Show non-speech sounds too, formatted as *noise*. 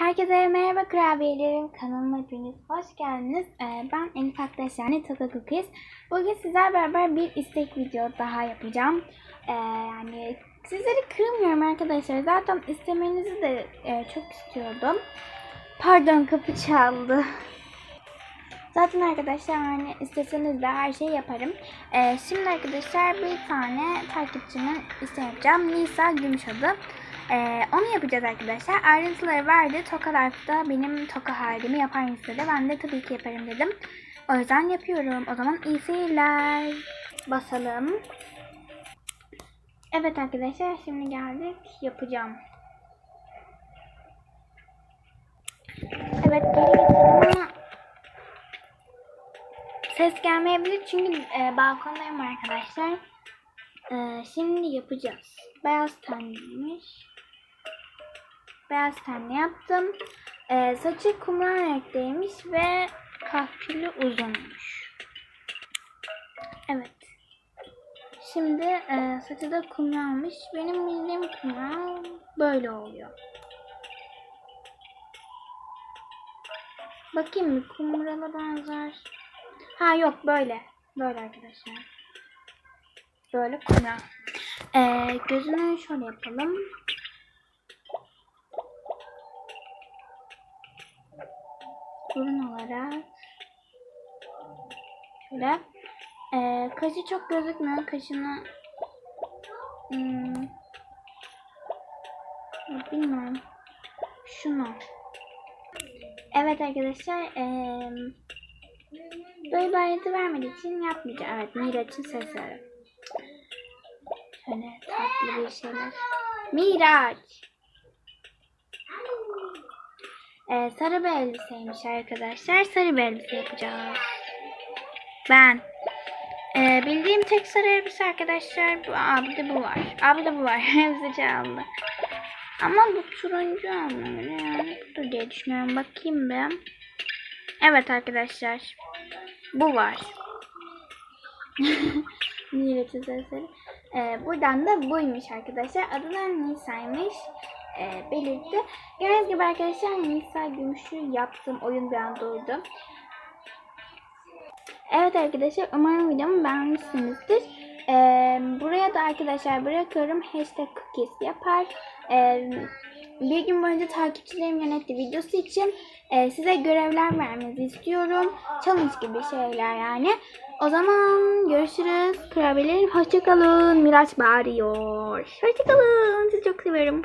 Merhaba kurabiyelerim kanalıma hepiniz hoş geldiniz. Ee, ben Elif Aktaş yani Tata Cookies. Bugün sizlerle beraber bir istek video daha yapacağım. Ee, yani sizleri kırmıyorum arkadaşlar. Zaten istemenizi de e, çok istiyordum. Pardon kapı çaldı. Zaten arkadaşlar hani isteseniz de her şeyi yaparım. Ee, şimdi arkadaşlar bir tane takipçimin isteği yapacağım. Nisa Gümüşadı. Ee, onu yapacağız arkadaşlar. Ayrıntıları verdi. Toka Life'da benim toka halimi yapar mısın dedi. Ben de tabii ki yaparım dedim. O yüzden yapıyorum. O zaman iyi seyirler. Basalım. Evet arkadaşlar şimdi geldik. Yapacağım. Evet geri getirdim ama ses gelmeyebilir çünkü e, balkondayım arkadaşlar. E, şimdi yapacağız. Beyaz tenliymiş. Beyaz tenli yaptım. E, saçı kumral renkteymiş ve kahküllü uzunmuş. Evet. Şimdi e, saçı da kumralmış. Benim bildiğim kumral böyle oluyor. Bakayım bir kumrala benzer. Ha yok böyle. Böyle arkadaşlar. Böyle kumral. Ee, gözünü şöyle yapalım. Burun olarak. Şöyle. Ee, kaşı çok gözükmüyor. Kaşını hmm, bilmiyorum. Şunu. Evet arkadaşlar. Ee, böyle bir ayrıntı vermediği için yapmayacağım. Evet Miraç'ın sesleri. Şöyle tatlı bir şeyler. Miraç. Ee, sarı bir elbiseymiş arkadaşlar. Sarı bir elbise yapacağız. Ben. Ee, bildiğim tek sarı elbise arkadaşlar. Bu, abi de bu var. Abi de bu var. *laughs* Hepsi çaldı. Ama bu turuncu olmalı yani. Dur diye düşünüyorum. Bakayım ben. Evet arkadaşlar. Bu var. *laughs* Miraç'ın sesleri. Ee, buradan da buymuş arkadaşlar. Adı da Nisa'ymış. Ee, belirtti. Gördüğünüz gibi arkadaşlar Nisa Gümüş'ü yaptım. Oyun bir anda oldu. Evet arkadaşlar umarım videomu beğenmişsinizdir. Ee, buraya da arkadaşlar bırakıyorum. Hashtag cookies yapar. Ee, bir gün boyunca takipçilerim yönetti videosu için e, size görevler vermenizi istiyorum. Challenge gibi şeyler yani. O zaman görüşürüz. Kurabiyelerim hoşçakalın. Miraç bağırıyor. Hoşçakalın. Sizi çok seviyorum.